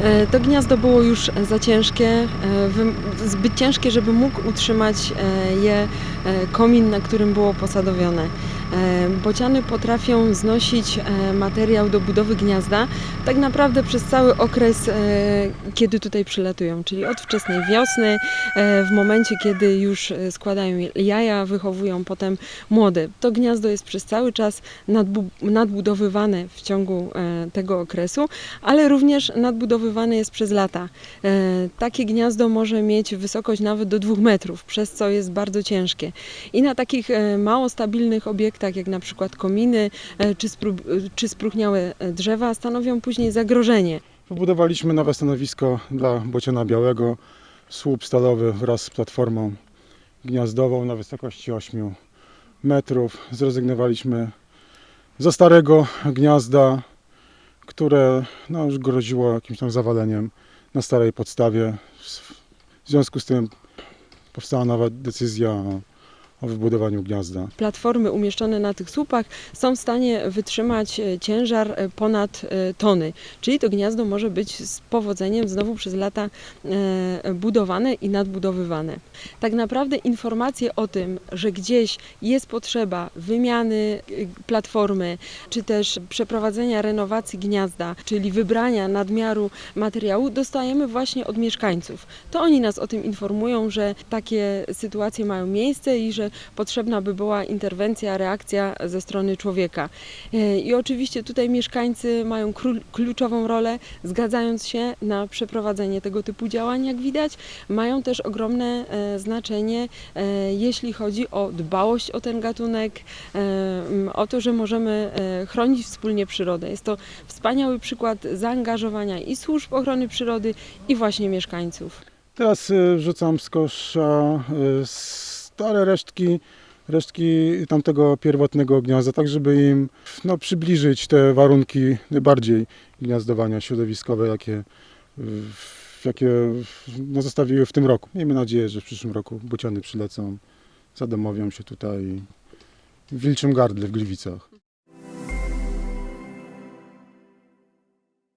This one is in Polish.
E, To gniazdo było już za ciężkie, e, zbyt ciężkie, żeby mógł utrzymać e, je komin, na którym było posadowione. Bociany potrafią znosić e, materiał do budowy gniazda tak naprawdę przez cały okres, e, kiedy tutaj przylatują, czyli od wczesnej wiosny, e, w momencie, kiedy już składają jaja, wychowują potem młode. To gniazdo jest przez cały czas nadbu- nadbudowywane w ciągu tego okresu, ale również nadbudowywane jest przez lata. Takie gniazdo może mieć wysokość nawet do dwóch metrów, przez co jest bardzo ciężkie. I na takich mało stabilnych obiektach, jak na przykład kominy e, czy, spró- czy spróchniałe e, drzewa, stanowią później zagrożenie. Wybudowaliśmy nowe stanowisko dla bociana białego, słup stalowy wraz z platformą gniazdową na wysokości 8 metrów. Zrezygnowaliśmy ze starego gniazda, które no, już groziło jakimś tam zawaleniem na starej podstawie. W związku z tym powstała nowa decyzja o, o wybudowaniu gniazda. Platformy umieszczone na tych słupach są w stanie wytrzymać e, ciężar e, ponad e, tony, czyli to gniazdo może być z powodzeniem znowu przez lata budowane i nadbudowywane. Tak naprawdę informacje o tym, że gdzieś jest potrzeba wymiany platformy, czy też przeprowadzenia renowacji gniazda, czyli wybrania nadmiaru materiału, dostajemy właśnie od mieszkańców. To oni nas o tym informują, że takie sytuacje mają miejsce i że potrzebna by była interwencja, reakcja ze strony człowieka. E, I oczywiście tutaj mieszkańcy mają kluczową rolę, zgadzając się na przeprowadzenie tego typu działań, jak widać, mają też ogromne e, znaczenie, e, jeśli chodzi o dbałość o ten gatunek, o to, że możemy chronić wspólnie przyrodę. Jest to wspaniały przykład zaangażowania i służb ochrony przyrody, i właśnie mieszkańców. Teraz wrzucam z kosza y, stare resztki, resztki tamtego pierwotnego gniazda, tak żeby im no, przybliżyć te warunki najbardziej gniazdowania środowiskowe, jakie, jakie no, zostawiły w tym roku. Miejmy nadzieję, że w przyszłym roku bociany przylecą, zadomowią się tutaj w Wilczym Gardle w Gliwicach.